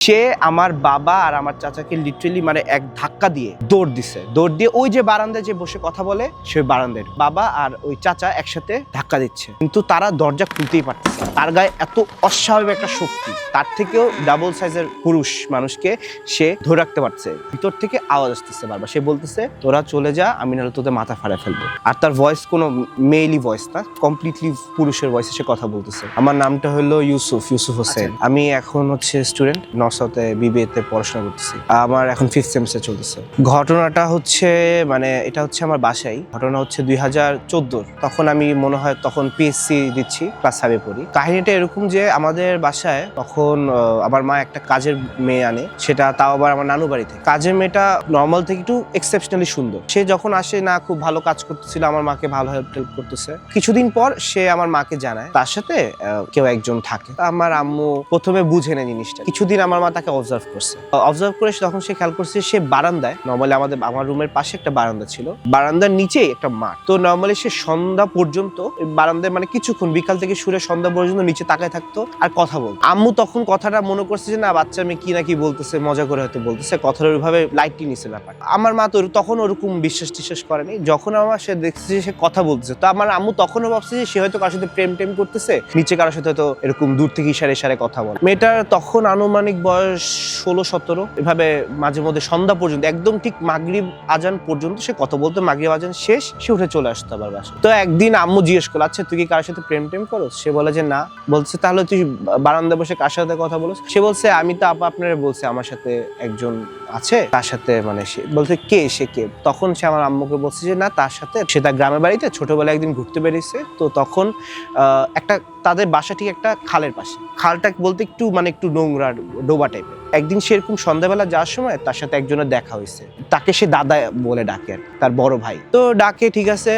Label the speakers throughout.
Speaker 1: সে আমার বাবা আর আমার চাচাকে লিটারেলি মানে এক ধাক্কা দিয়ে দৌড় দিছে। দৌড় দিয়ে ওই যে বারান্দায় যে বসে কথা বলে সে বারান্দায় বাবা আর ওই চাচা একসাথে ধাক্কা দিচ্ছে। কিন্তু তারা দরজা খুলতেই পারতেছে। তার গায়ে এত অস্বাভাবিক একটা শক্তি। তার থেকেও ডাবল সাইজের পুরুষ মানুষকে সে ধরে রাখতে পারছে। ভিতর থেকে আওয়াজ আসতেছে বারবার। সে বলতেছে তোরা চলে যা আমি নাহলে তোদের মাথা ফাড়ে ফেলব। আর তার ভয়েস কোনো মেইলি ভয়েস না কমপ্লিটলি পুরুষের ভয়েসে সে কথা বলতেছে। আমার নামটা হলো ইউসুফ ইউসুফ হোসেন। আমি এখন হচ্ছে স্টুডেন্ট নর্থ সাউথে বিবিএ তে পড়াশোনা করতেছি। আমার এখন ফিফথ সেমিস্টার চলতেছে। ঘটনাটা হচ্ছে মানে এটা হচ্ছে আমার বাসাই ঘটনা হচ্ছে দুই হাজার চোদ্দোর। তখন আমি মনে হয় তখন পিএসসি দিচ্ছি ক্লাস ফাইভে পড়ি। কাহিনীটা এরকম যে, আমাদের বাসায় তখন আমার মা একটা কাজের মেয়ে আনে। সেটা তাও আবার আমার নানু বাড়ি থেকে কাজের মেয়েটা নর্মাল থেকে একটু এক্সেপশনালি সুন্দর। সে যখন আসে, না, খুব ভালো কাজ করতেছিল, আমার মাকে ভালো হেল্প টেল্প করতেছে। কিছুদিন পর সে আমার মাকে জানায়। তার সাথে কেউ একজন থাকে। আমার আম্মু প্রথমে বুঝে নেয় জিনিসটা। কিছুদিন আমার মা তাকে অবজার্ভ করছে। অবজার্ভ করে তখন সে খেয়াল করছে সে বারান্দায় নর্মালি আমাদের, আমার রুমের পাশে একটা বারান্দা ছিল। বারান্দার নিচেই একটা মাঠ। তো নর্মালি সে সন্ধ্যা পর্যন্ত বারান্দায় মানে কিছুক্ষণ, বিকাল থেকে সুরে সন্ধ্যা পর্যন্ত নিচে তাকায় থাকতো আর কথা বলতো। আম্মু তখন কথাটা মনে করছে যে, না, বাচ্চা মেয়ে কি না কি বলতেছে, মজা করে হয়তো বলতেছে কথাটা ওইভাবে লাইটই নিছে ব্যাপার আমার মা তো তখন ওরকম বিশ্বাস টিশ্বাস করেনি যখন আমার সে দেখছে যে সে কথা বলতেছে, তো আমার আম্মু তখনও ভাবছে যে সে হয়তো কারোর সাথে প্রেম টেম করতেছে, নিচে কারোর সাথে হয়তো এরকম দূর থেকে ইশারে ইশারে কথা বলে। মেয়েটার তখন আনুমানিক বয়স ষোলো, সতেরো, এভাবে মাঝে মধ্যে সন্ধ্যা পর্যন্ত, একদম ঠিক মাগরিব আজান পর্যন্ত সে কথা বলতো, মাগরিব আজান শেষ, সে উঠে চলে আসতো আবার বাসা তো একদিন আম্মু জিজ্ঞেস করল আচ্ছা তুই কি কারোর সাথে প্রেম টেম করো সে বলে যে, না। বলছে, তাহলে তুই বারান্দা বসে কার সাথে কথা বলো সে বলছে, আমি তো আপা আপনার বলছে, আমার সাথে একজন আছে, তার সাথে মানে সে বলছে, কে? সে কে? তখন সে আমার আম্মুকে বলছে যে, না, তার সাথে। সে তার গ্রামের বাড়িতে ছোটবেলায় একদিন ঘুরতে বেরিয়েছে, তো তখন একটা তাদের বাসা ঠিক একটা খালের পাশে। খালটা বলতে একটু মানে একটু নোংরা, ডোবা টাইপের একদিন সেরকম সন্ধ্যাবেলা যাওয়ার সময় তার সাথে একজনের দেখা হয়েছে। তাকে সে দাদা বলে ডাকে তার বড় ভাই। তো ডাকে, ঠিক আছে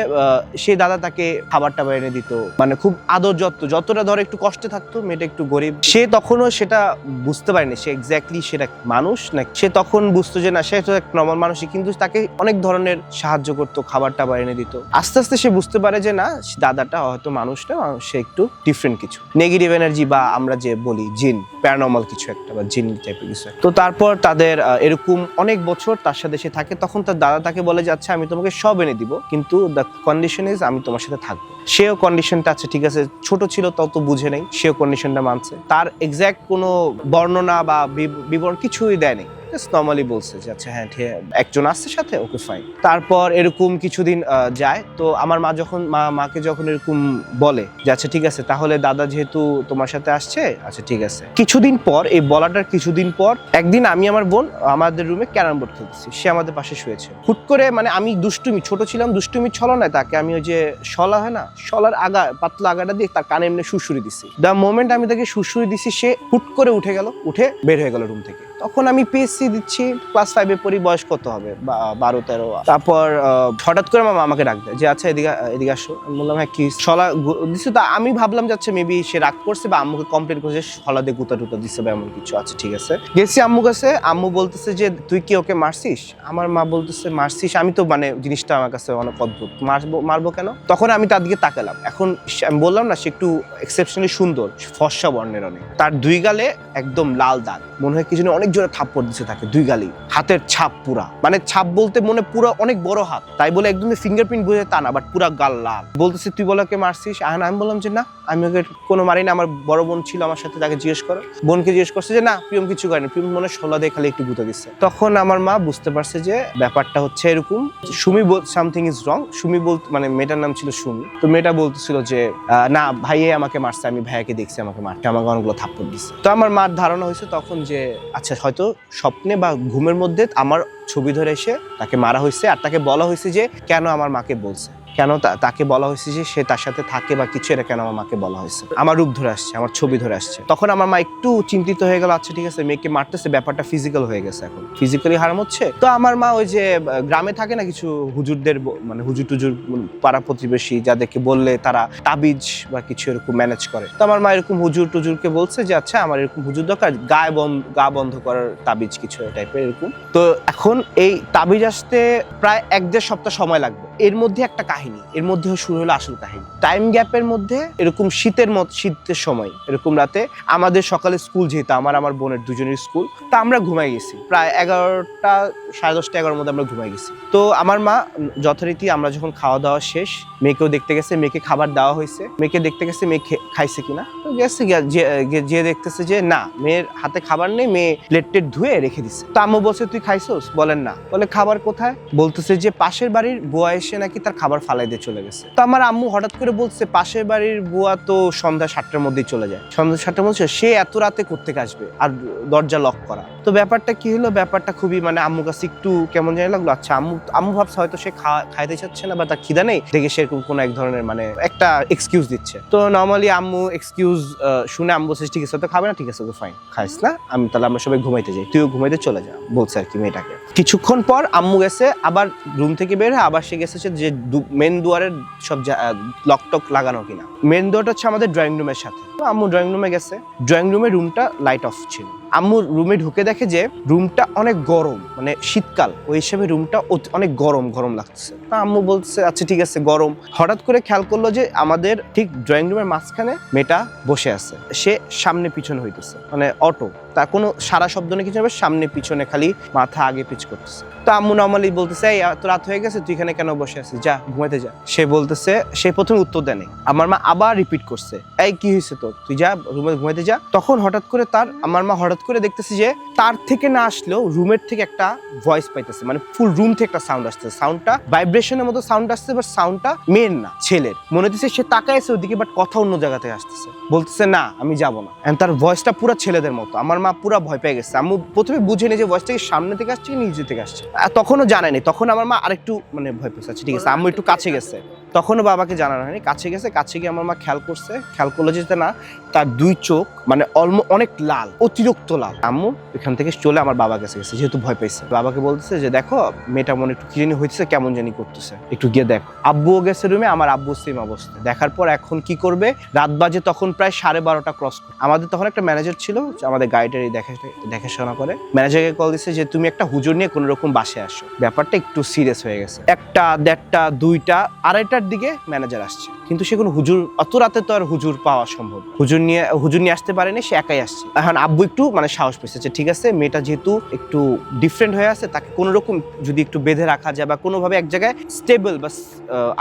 Speaker 1: সে দাদা তাকে খাবার টাবার এনে দিত। মানে খুব আদর যত যতটা ধর একটু কষ্টে থাকতো, মেয়েটা একটু গরিব। সে তখনও সেটা বুঝতে পারেনি, সে এক্স্যাক্টলি সেটা মানুষ না সে তখন বুঝতো যে না, সে তো এক নর্মাল মানুষই, কিন্তু তাকে অনেক ধরনের সাহায্য করতো খাবার টাবার এনে দিত। আস্তে আস্তে সে বুঝতে পারে যে না দাদাটা হয়তো মানুষ না সে একটু ডিফারেন্ট কিছু। নেগেটিভ এনার্জি বা আমরা যে বলি জিন প্যারানর্মাল কিছু একটা বা জিন টাইপের কিছু। তো তারপর তাদের এরকম অনেক বছর তার সাথে সে থাকে, তখন তার দাদা তাকে বলে যে আচ্ছা আমি তোমাকে সব এনে দিব, কিন্তু দ্য কন্ডিশন ইজ আমি তোমার সাথে থাকব। সেও কন্ডিশনটা আছে ঠিক আছে, ছোট ছিল তত বুঝে নেই, সেও কন্ডিশনটা মানছে। তার এক্স্যাক্ট কোনো বর্ণনা বি- বিবরণ কিছুই দেয়নি জাস্ট নর্মালি বলছে যে আচ্ছা হ্যাঁ ঠিক একজন আসছে সাথে, ওকে ফাইন তারপর এরকম কিছুদিন যায়। তো আমার মা যখন, মা, মাকে যখন এরকম বলে যে আচ্ছা ঠিক আছে, তাহলে দাদা যেহেতু তোমার সাথে আসছে আচ্ছা ঠিক আছে। কিছুদিন পর, এই বলাটার কিছুদিন পর, একদিন আমি আমার বোন, আমাদের রুমে ক্যারাম বোর্ড খেলতেছি। সে আমাদের পাশে শুয়েছে। হুট করে মানে আমি দুষ্টুমি, ছোট ছিলাম, দুষ্টুমি ছলনায় তাকে আমি ওই যে শলা হয় না শলার আগা, পাতলা আগাটা দিয়ে তার কানে এমনি সুসুরি দিছি। দ্য মোমেন্ট আমি তাকে সুসুরি দিছি, সে হুট করে উঠে গেল, উঠে বের হয়ে গেল রুম থেকে। তখন আমি পিএসসি দিচ্ছি ক্লাস ফাইভে পড়ি, বয়স কত হবে? বারো, তেরো তারপর হঠাৎ করে আমার মামাকে ডাক দেয়, যে আচ্ছা এদিকে এদিকে আসো। আমি বললাম হ্যাঁ কি গু- দিচ্ছে তা, আমি ভাবলাম যাচ্ছে মেবি সে রাগ করছে বা আম্মুকে কমপ্লেন করছে শলা দিয়ে গুতা টুতা দিচ্ছে বা এমন কিছু। আছে ঠিক আছে। গেছি আম্মু কাছে, আম্মু বলতেছে যে, তুই কি ওকে মারছিস? আমার মা বলতেছে, মারছিস? আমি তো মানে জিনিসটা আমার কাছে অনেক অদ্ভুত। মারবো মারবো কেন? তখন আমি তার দিকে তাকালাম। এখন আমি বললাম না, সে একটু এক্সেপশনালি সুন্দর, ফর্সা বর্ণের অনেক। তার দুই গালে একদম লাল দাগ। মনে হয় কি যেন অনেক জোরে থাপ্পড় দিচ্ছে তাকে, দুই গালি। হাতের ছাপ পুরা। মানে ছাপ বলতে মনে পুরো অনেক বড় হাত। তাই বলে একদম ফিঙ্গারপ্রিন্ট বুঝে তা না বাট পুরা গাল লাল। বলতেছে, তুই বলে ওকে মারছিস? আর আমি বললাম যে, না, আমি ওকে কোনো মারি না আমার বড় বোন ছিল আমার সাথে, তাকে জিজ্ঞেস করো। বোনকে জিজ্ঞেস করছে যে, না, প্রিয়ম কিছু করেনি। প্রিয়ম মনে ষোলা দিয়ে খালি একটু গুঁতো দিচ্ছে তখন আমার মা বুঝতে পারছে যে, ব্যাপারটা হচ্ছে এরকম। Sumi something is wrong Sumi বল মানে মেয়েটার নাম ছিল সুমি। তো মেয়েটা বলতেছিল যে না, ভাইয়ে আমাকে মারছে, আমি ভাইয়াকে দেখছি, আমাকে মারছে আমাকে অনেকগুলো থাপ্পড় দিচ্ছে তো আমার মার ধারণা হয়েছে তখন যে আচ্ছা হয়তো স্বপ্নে বা ঘুমের মধ্যে আমার ছবি ধরে এসে তাকে মারা হয়েছে আর তাকে বলা হয়েছে যে কেন আমার মাকে বলছে। কেন তাকে বলা হয়েছে যে সে তার সাথে থাকে বা কিছু এটা কেন আমার মাকে বলা হয়েছে। আমার রূপ ধরে আসছে, আমার ছবি ধরে আসছে। তখন আমার মা একটু চিন্তিত হয়ে গেল আচ্ছা ঠিক আছে, মেয়েকে মারতেছে, ব্যাপারটা ফিজিক্যাল হয়ে গেছে এখন। ফিজিক্যালি হারাম হচ্ছে? তো আমার মা ওই যে গ্রামে থাকে না কিছু হুজুরদের মানে হুজুর টুজুর পাড়া প্রতিবেশী যাদেরকে বললে তারা তাবিজ বা কিছু এরকম ম্যানেজ করে। তো আমার মা এরকম হুজুর টুজুরকে বলছে যে আচ্ছা আমার এরকম হুজুর দরকার, গায়ে বন্ধ গা বন্ধ করার তাবিজ কিছু টাইপের এরকম। তো এখন এই তাবিজ আসতে প্রায় এক দেড় সপ্তাহ সময় লাগবে। এর মধ্যে একটা কাহিনী, এর মধ্যে শুরু হলো আসল কাহিনী। টাইম গ্যাপের মধ্যে এরকম শীতের মত, শীতের সময়, এরকম রাতে আমাদের সকালে স্কুল যেহেতু আমার আমার বোনের দুজনের স্কুল, তা আমরা ঘুমাই গেছি। প্রায় এগারোটা, সাড়ে দশটা, এগারোর মধ্যে আমরা ঘুমাই গেছি। তো আমার মা যথারীতি আমরা যখন খাওয়া দাওয়া শেষ, মেয়েকেও দেখতে গেছে, মেয়েকে খাবার দেওয়া হয়েছে। মেয়েকে দেখতে গেছে, মেয়ে খাইছে কিনা? তো গেছে যে- দেখতেছে যে, না, মেয়ের হাতে খাবার নেই, মেয়ে প্লেট টেট ধুয়ে রেখে দিছে। তো আম্মু বলছে, তুই খাইছোস? বলেন না। বলে, খাবার কোথায়? বলতেছে যে, পাশের বাড়ির বুয়া এসে নাকি তার খাবার ফালাই দিয়ে চলে গেছে। তো আমার আম্মু হঠাৎ করে বলছে, পাশের বাড়ির বুয়া তো সন্ধ্যা সাতটার মধ্যেই চলে যায়। সন্ধ্যা সাতটার মধ্যে সে এত রাতে করতে আসবে আর দরজা লক করা? তো ব্যাপারটা কি হলো? ব্যাপারটা খুবই মানে আম্মু কাছে একটু কেমন জানি লাগল আচ্ছা আম্মু আম্মু ভাবছে হয়তো সে খাইতে চাচ্ছে না বা তার খিদা নেই? দেখে সেরকম কোনো এক ধরনের মানে একটা এক্সকিউজ দিচ্ছে। তো নর্মালি আম্মু এক্সকিউজ শুনে আম্মু বলছে, ঠিক আছে তো খাবে না, ঠিক আছে, ওকে ফাইন খাইস না, আমি তাহলে আমরা সবাই ঘুমাইতে যাই। তুইও ঘুমাইতে চলে যা, বলছে আর কি মেয়েটাকে। কিছুক্ষণ পর আম্মু গেছে, আবার রুম থেকে বের হয়ে আবার সে গেছে সে যে মেন দুয়ারের সব লক টক লাগানো কিনা। মেন দুয়ারটা হচ্ছে আমাদের ড্রয়িং রুমের সাথে। আম্মু ড্রয়িং রুমে গেছে। ড্রয়িং রুমের রুমটা লাইট অফ ছিল। আম্মু রুমে ঢুকে দেখে যে রুমটা অনেক গরম মানে শীতকাল ওই হিসেবে রুমটা অনেক গরম গরম লাগছে। তা আম্মু বলছে আচ্ছা ঠিক আছে গরম। হঠাৎ করে খেয়াল করল যে আমাদের ঠিক ড্রয়িং রুমের মাঝখানে মেয়েটা বসে আছে। সে সামনে পিছনে হইতেছে মানে অটো তার কোনো সারা শব্দ নেই কিছু নেই, সামনে পিছনে খালি মাথা আগে পিছ করতেছে। তো আম্মু নর্মালি বলতেছে এই এত রাত হয়ে গেছে তুই এখানে কেন বসে আছিস? যা ঘুমাইতে যা। সে বলতেছে সে প্রথমে উত্তর দেয়নি। আমার মা আবার রিপিট করছে এই কি হয়েছে তোর? তুই যা রুমে ঘুমাইতে যা। তখন হঠাৎ করে তার, আমার মা হঠাৎ করে দেখতেছে যে তার থেকে না আসলেও রুমের থেকে একটা ভয়েস পাইতেছে। মানে ফুল রুম থেকে একটা সাউন্ড আসতেছে। সাউন্ডটা ভাইব্রেশনের মতো সাউন্ড আসছে বাট সাউন্ডটা মেয়ের না, ছেলের। মনে হচ্ছে সে তাকাইছে ওদিকে বাট কথা অন্য জায়গা থেকে আসতেছে। বলতেছে, না, আমি যাব না। এন্ড তার ভয়েসটা পুরো ছেলেদের মতো। আমার মা পুরো ভয় পেয়ে গেছে। আমি প্রথমে বুঝিনি যে ভয়েসটা কি সামনে থেকে আসছে কি নিচে থেকে আসছে। তখনও জানায়নি। তখন আমার মা আরেকটু মানে ভয় পেয়েছে। আচ্ছা ঠিক আছে, আম্মু একটু কাছে গেছে। তখনও বাবাকে জানানো হয়নি। কাছে গেছে, কাছে গিয়ে আমার মা খেয়াল করছে। খেয়াল করল যেতে না, তার দুই চোখ মানে অলম, অনেক লাল, অতিরিক্ত লাল। আম্মু এখান থেকে চলে আমার বাবার কাছে গেছে, যেহেতু ভয় পেয়েছে বাবাকে বলতেছে যে, দেখো, মেয়েটা মনে একটু কি জানি হইতেছে, কেমন জানি করতেছে। একটু গিয়ে দেখো। আব্বুও গেছে রুমে আমার আব্বু সেম অবস্থা। দেখার পর এখন কি করবে? রাত বাজে তখন প্রায় সাড়ে বারোটা ক্রস আমাদের তখন একটা ম্যানেজার ছিল আমাদের গাড়িটারি দেখা, দেখাশোনা করে। ম্যানেজারকে কল দিচ্ছে যে, তুমি একটা হুজুর নিয়ে কোনো রকম বাসে আসো। ব্যাপারটা একটু সিরিয়াস হয়ে গেছে। একটা, দেড়টা, দুইটা আড়াইটার দিকে ম্যানেজার আসছে। কিন্তু সে কোনো হুজুর, অত রাতে তো আর হুজুর পাওয়া সম্ভব। হুজুর নিয়ে হুজুর নিয়ে আসতে পারেনি, সে একাই আসছে। এখন আব্বু একটু মানে সাহস পেয়েছে ঠিক আছে, মেয়েটা যেহেতু একটু ডিফারেন্ট হয়ে আছে, তাকে কোনো রকম যদি একটু বেঁধে রাখা যায় বা কোনোভাবে এক জায়গায় স্টেবল বা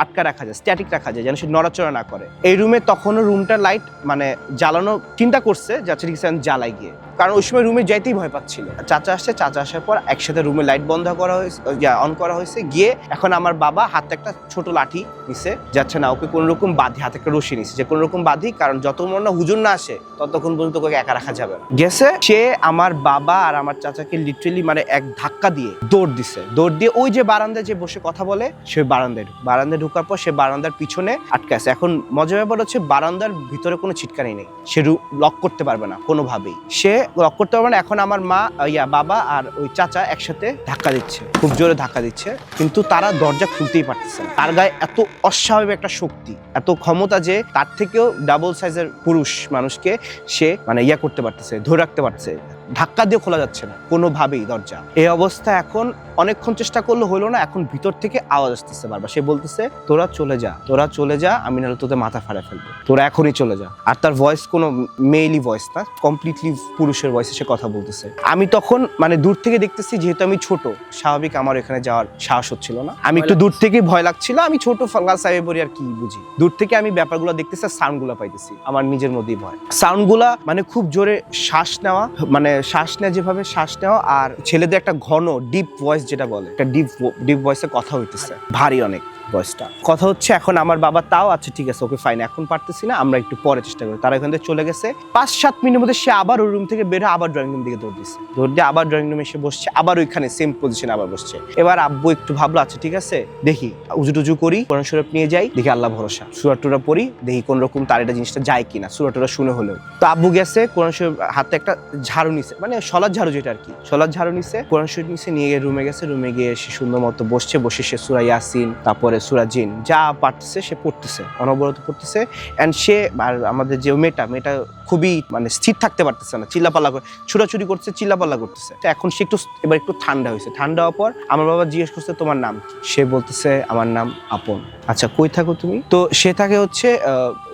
Speaker 1: আটকা রাখা যায় স্ট্যাটিক রাখা যায়, যেন সে নড়াচড়া না করে। এই রুমে তখনও রুমটা লাইট মানে জ্বালানো, চিন্তা করছে যে আচ্ছা ঠিক আছে জ্বালাই গিয়ে। কারণ ওই সময় রুমে যাইতেই ভয় পাচ্ছিল। চাচা আসছে, চাচা আসার পর একসাথে রুমে লাইট বন্ধ করা হয়েছে অন করা হয়েছে। গিয়ে এখন আমার বাবা হাতে একটা ছোট লাঠি নিছে, যাচ্ছে না, ওকে কোনো রকম বাঁধি, হাতে একটা রশি নিছে। যে কোনো রকম বাঁধি, কারণ যত যতক্ষণ না হুজুর না আসে, ততক্ষণ পর্যন্ত ওকে একা রাখা যাবে গেছে, সে আমার বাবা আর আমার চাচাকে লিটারেলি মানে এক ধাক্কা দিয়ে দৌড় দিছে। দৌড় দিয়ে ওই যে বারান্দায় যে বসে কথা বলে, সে বারান্দায়। বারান্দায় ঢোকার পর সে বারান্দার পিছনে আটকে আছে। এখন মজার ব্যাপার হচ্ছে বারান্দার ভিতরে কোনো ছিটকানি নেই। সে লক করতে পারবে না, কোনোভাবেই। সে লক করতে পারব না। এখন আমার মা, ইয়া, বাবা আর ওই চাচা একসাথে ধাক্কা দিচ্ছে। খুব জোরে ধাক্কা দিচ্ছে। কিন্তু তারা দরজা খুলতেই পারতেছে তার গায়ে এত অস্বাভাবিক একটা শক্তি, এত ক্ষমতা যে তার থেকেও ডাবল সাইজের পুরুষ মানুষকে সে মানে ইয়া করতে পারতেছে, ধরে রাখতে পারছে ধাক্কা দিয়ে খোলা যাচ্ছে না, কোনোভাবেই দরজা। এই অবস্থা এখন অনেকক্ষণ চেষ্টা করলে হলো না, এখন ভিতর থেকে আওয়াজ আসতেছে বারবার। সে বলতেছে, তোরা চলে যা, তোরা চলে যা, আমি নাহলে তোদের মাথা ফাড়া ফেলব। তোরা এখনই চলে যা। আর তার ভয়েস কোনো মেইলি ভয়েস না কমপ্লিটলি পুরুষের ভয়েসে সে কথা বলতেছে। আমি তখন মানে দূর থেকে দেখতেছি, যেহেতু আমি ছোট, স্বাভাবিক আমার এখানে যাওয়ার সাহস হচ্ছিল না। আমি একটু দূর থেকে ভয় লাগছিল, আমি ছোট ফাঙ্গাল সাহেব আর কি বুঝি? দূর থেকে আমি ব্যাপারগুলো দেখতেছি সাউন্ডগুলো পাইতেছি, আমার নিজের মধ্যেই ভয়। সাউন্ডগুলা মানে খুব জোরে শ্বাস নেওয়া মানে শ্বাস নেওয়া, যেভাবে শ্বাস নেওয়া আর ছেলেদের একটা ঘন ডিপ ভয়েস যেটা বলে, একটা ডিপ ডিপ ভয়েসে কথা হইতেছে। ভারী অনেক। ভয়েসটা কথা হচ্ছে এখন আমার বাবা তাও আচ্ছা ঠিক আছে, ওকে ফাইন এখন পারতেছি না, আমরা একটু পরে চেষ্টা করি। তারা এখান থেকে চলে গেছে। পাঁচ সাত মিনিটের মধ্যে সে আবার ওই রুম থেকে বের আবার ড্রয়িং রুম দিকে দৌড় দিচ্ছে দৌড় দিয়ে আবার ড্রয়িং রুমে এসে বসছে, আবার ওইখানে সেম পজিশনে আবার বসছে। এবার আব্বু একটু ভাবলো আচ্ছা ঠিক আছে, দেখি, উজু টুজু করি, কোরআন শরীফ নিয়ে যাই, দেখি আল্লাহ ভরসা। সুরা টুরা পড়ি, দেখি কোন রকম তার এটা জিনিসটা যায় কিনা সুরা টুরা শুনে হলেও। তো আব্বু গেছে, কোরআন শরীফ, হাতে একটা ঝাড়ু নিছে মানে সলার ঝাড়ু যেটা আর কি সলার ঝাড়ু নিছে, কোরআন শরীফ নিছে, নিয়ে গিয়ে রুমে গেছে রুমে গিয়ে সে সুন্দর মতো বসছে, বসে সে সুরা ইয়াসিন, তারপরে সুরা জিন, যা পারতেছে সে পড়তেছে, অনবরত পড়তেছে অ্যান্ড সে আর আমাদের যে মেয়েটা মেয়েটা খুবই মানে স্থির থাকতে পারতেছে না, চিল্লাপাল্লা করে, ছুটাছুটি করছে, চিল্লাপাল্লা করতেছে। তো এখন সে একটু এবার একটু ঠান্ডা হয়েছে। ঠান্ডা হওয়ার পর আমার বাবা জিজ্ঞেস করছে, তোমার নাম সে বলতেছে, আমার নাম আপন। আচ্ছা কই থাকো তুমি? তো সে থাকে হচ্ছে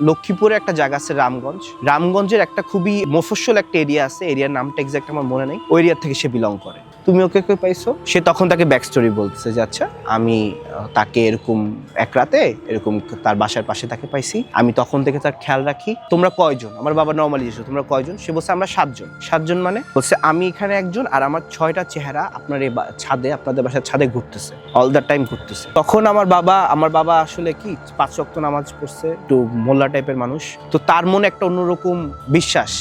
Speaker 1: লক্ষ্মীপুরে একটা জায়গা আছে রামগঞ্জ। রামগঞ্জের একটা খুবই মফস্বল একটা এরিয়া আছে এরিয়ার নামটা এক্সাক্ট আমার মনে নেই। ওই এরিয়া থেকে সে বিলং করে। তুমি ওকে কে পাইছো? সে তখন তাকে ব্যাক স্টোরি বলতেছে যে আচ্ছা আমি তাকে এরকম এক রাতে এরকম তার বাসার পাশে তাকে পাইছি। আমি তখন থেকে তার খেয়াল রাখি। তোমরা কয়জন? আমার বাবা নর্মালি জিজ্ঞেস তোমরা কয়জন? সে বলছে আমরা সাতজন। সাতজন মানে? বলছে আমি এখানে একজন আর আমার ছয়টা চেহারা আপনার এই ছাদে আপনাদের বাসার ছাদে ঘুরতেছে। অল দ্য টাইম ঘুরতেছে। তখন আমার বাবা আমার বাবা আসলে কি পাঁচ রক্ত নামাজ পড়ছে একটু মোল্লা টাইপের মানুষ। তো তার মনে একটা অন্যরকম বিশ্বাস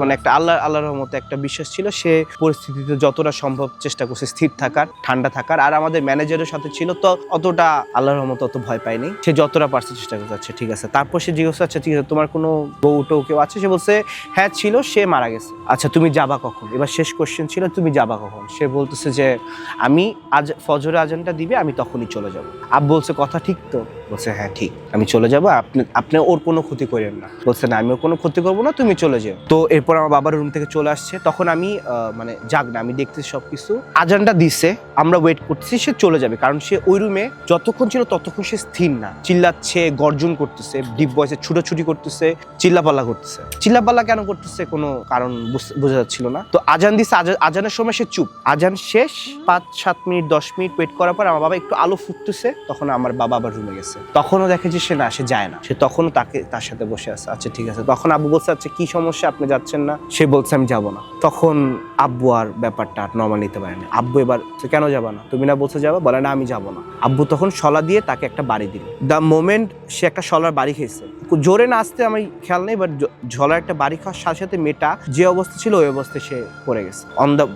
Speaker 1: মানে একটা আল্লাহ আল্লাহর মতো একটা বিশ্বাস ছিল। সে পরিস্থিতিতে যতটা সম্ভব চেষ্টা করছে স্থির থাকার, ঠান্ডা থাকার। আর আমাদের ম্যানেজারের সাথে ছিল তো অতটা আল্লাহর মতো অত ভয় পায়নি। সে যতটা পারছে চেষ্টা করছে আচ্ছা ঠিক আছে। তারপর সে জিজ্ঞেস আচ্ছা ঠিক আছে, তোমার কোনো বউ টৌ কেউ আছে? সে বলছে হ্যাঁ ছিল, সে মারা গেছে। আচ্ছা তুমি যাবা কখন? এবার শেষ কোশ্চেন ছিল, তুমি যাবা কখন? সে বলতেছে যে, আমি আজ ফজরে আজানটা দিবে, আমি তখনই চলে যাব। আব বলছে, কথা ঠিক তো? বলছে হ্যাঁ ঠিক। আমি চলে যাব। আপনি আপনি ওর কোনো ক্ষতি করেন না। বলছে, না, আমি ওর কোনো ক্ষতি করব না, তুমি চলে যাও। তো এরপর আমার বাবার রুম থেকে চলে আসছে। তখন আমি মানে যাক না, আমি দেখতেছি সব কিছু আজানটা দিছে, আমরা ওয়েট করতেছি, সে চলে যাবে। কারণ সে ওই রুমে যতক্ষণ ছিল ততক্ষণ সে স্থির না। চিল্লাচ্ছে, গর্জন করতেছে ডিপ বয়সে ছুটোছুটি করতেছে, চিল্লাপাল্লা করতেছে। চিল্লাপাল্লা কেন করতেছে কোনো কারণ বুঝ- যাচ্ছিল না। তো আজান দিছে আজান- আজানের সময় সে চুপ। আজান শেষ, পাঁচ, সাত মিনিট, দশ মিনিট ওয়েট করার পর আমার বাবা একটু আলো ফুটতেছে। তখন আমার বাবা আবার রুমে গেছে। তখনও দেখে যে সে না, সে যায় না। সে তখনও তাকে, তার সাথে বসে আছে। আচ্ছা ঠিক আছে। তখন আব্বু বলছে আচ্ছা কি সমস্যা? আপনি যাচ্ছেন না? সে বলছে, আমি যাব না। তখন আব্বু আর ব্যাপারটা আর নর্মাল নিতে পারেনি আব্বু এবার "সে কেন যাবা না? তুমি না বলছে যাব? বলে, না, আমি যাব না। আব্বু তখন শলা দিয়ে তাকে একটা বাড়ি দিল। দ্য মোমেন্ট সে একটা শলার বাড়ি খেয়েছে। জোরে না আসতে আমি খেয়াল নেই বাট ঝলার একটা বাড়ি খাওয়ার সাথে সাথে মেয়েটা যে অবস্থা ছিল, ওই অবস্থায় সে পড়ে গেছে। অন দ্য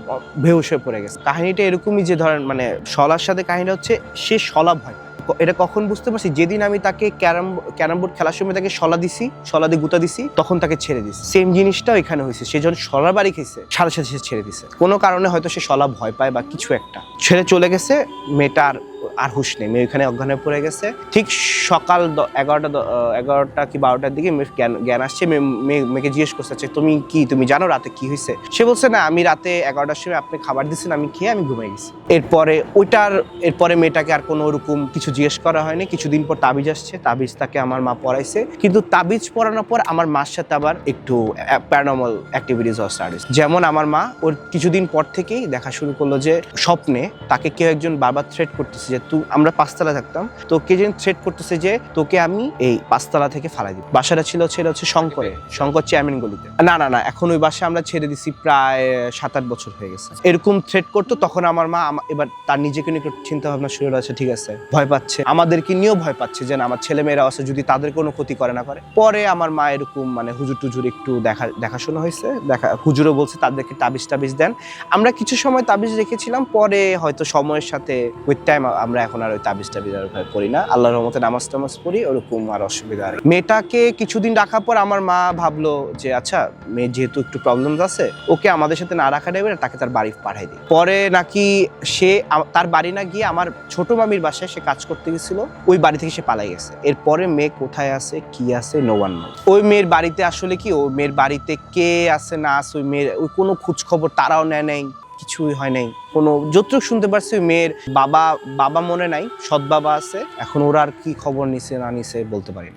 Speaker 1: হয়ে পড়ে গেছে। কাহিনীটা এরকমই যে, ধরেন মানে শলার সাথে কাহিনী হচ্ছে, সে শলা ভয় এটা কখন বুঝতে পারছি? যেদিন আমি তাকে ক্যারাম ক্যারাম বোর্ড খেলার সময় তাকে সলা দিছি, সলা দিয়ে গুতা দিছি, তখন তাকে ছেড়ে দিছি। সেম জিনিসটাও এখানে হয়েছে। সে যখন সলার বাড়ি খেয়েছে, সাথে সাথে সে ছেড়ে দিছে। কোনো কারণে হয়তো সে সলা ভয় পায় বা কিছু একটা। ছেড়ে চলে গেছে, মেয়েটার আর হুশ নেই। মেয়ে ওইখানে অজ্ঞান পড়ে গেছে। ঠিক সকাল এগারোটা এগারোটা কি বারোটার দিকে মেয়ের জ্ঞান জ্ঞান আসছে। মেয়ে মেয়ে- মেয়েকে জিজ্ঞেস করছে "আচ্ছা, তুমি কি? তুমি জানো রাতে কি হয়েছে? সে বলছে না আমি রাতে এগারোটার সময় আপনি খাবার দিচ্ছেন আমি খেয়ে আমি ঘুমিয়ে গেছি। এরপরে ওইটার এরপরে মেয়েটাকে আর কোনো ওরকম কিছু জিজ্ঞেস করা হয়নি। কিছুদিন পর তাবিজ আসছে। তাবিজ তাকে আমার মা পড়াইছে। কিন্তু তাবিজ পড়ানোর পর আমার মার সাথে আবার একটু প্যারানর্মাল অ্যাক্টিভিটিস স্টার্ট হয়েছে যেমন আমার মা ওর কিছুদিন পর থেকেই দেখা শুরু করল যে স্বপ্নে তাকে কেউ একজন বারবার থ্রেট করতেছে। যে তুই আমরা পাঁচতলা থাকতাম। তো কে যেন থ্রেট করতেছে যে, তোকে আমি এই পাঁচতলা থেকে ফালাই দিব। বাসাটা ছিল ছেলে হচ্ছে শঙ্করে। শঙ্কর চেয়ারম্যান গলিতে। না না না, এখন ওই বাসা আমরা ছেড়ে দিছি প্রায় সাত আট বছর হয়ে গেছে। এরকম থ্রেট করতো, তখন আমার মা এবার তার নিজেকে নিয়ে চিন্তা ভাবনা শুরু হয়েছে ঠিক আছে, ভয় পাচ্ছে। আমাদেরকে নিয়েও ভয় পাচ্ছে যে আমার ছেলে মেয়েরা আছে, যদি তাদের কোনো ক্ষতি করে না করে। পরে আমার মা এরকম মানে হুজুর টুজুর একটু দেখা, দেখাশোনা হয়েছে, দেখা, হুজুরও বলছে, তাদেরকে তাবিজ টাবিজ দেন। আমরা কিছু সময় তাবিজ রেখেছিলাম, পরে হয়তো সময়ের সাথে উইথ টাইম আমরা এখন আর ওই তাবিজ টাবিজ আর পড়ি না। আল্লাহর রহমতে নামাজ টামাজ পড়ি, ওরকম আর অসুবিধা আর মেয়েটাকে কিছুদিন রাখার পর আমার মা ভাবলো যে আচ্ছা মেয়ে যেহেতু একটু প্রবলেম আছে, ওকে আমাদের সাথে না রাখা যাবে না, তাকে তার বাড়ি পাঠাই দিই। পরে নাকি সে তার বাড়ি না গিয়ে আমার ছোট মামির বাসায় সে কাজ করতে গেছিল, ওই বাড়ি থেকে সে পালাই গেছে। এরপরে মেয়ে কোথায় আছে, কি আছে নো ওয়ান ওই মেয়ের বাড়িতে আসলে কি ও মেয়ের বাড়িতে কে আছে, না আছে, ওই মেয়ের, ওই কোনো খোঁজ খবর তারাও নেয় নাই। কিছুই হয় নাই। কোনো যতটুক শুনতে পারছি মেয়ের বাবা বাবা মনে নাই, সৎ বাবা আছে, এখন ওরা আর কি খবর নিছে না নিছে বলতে পারি না।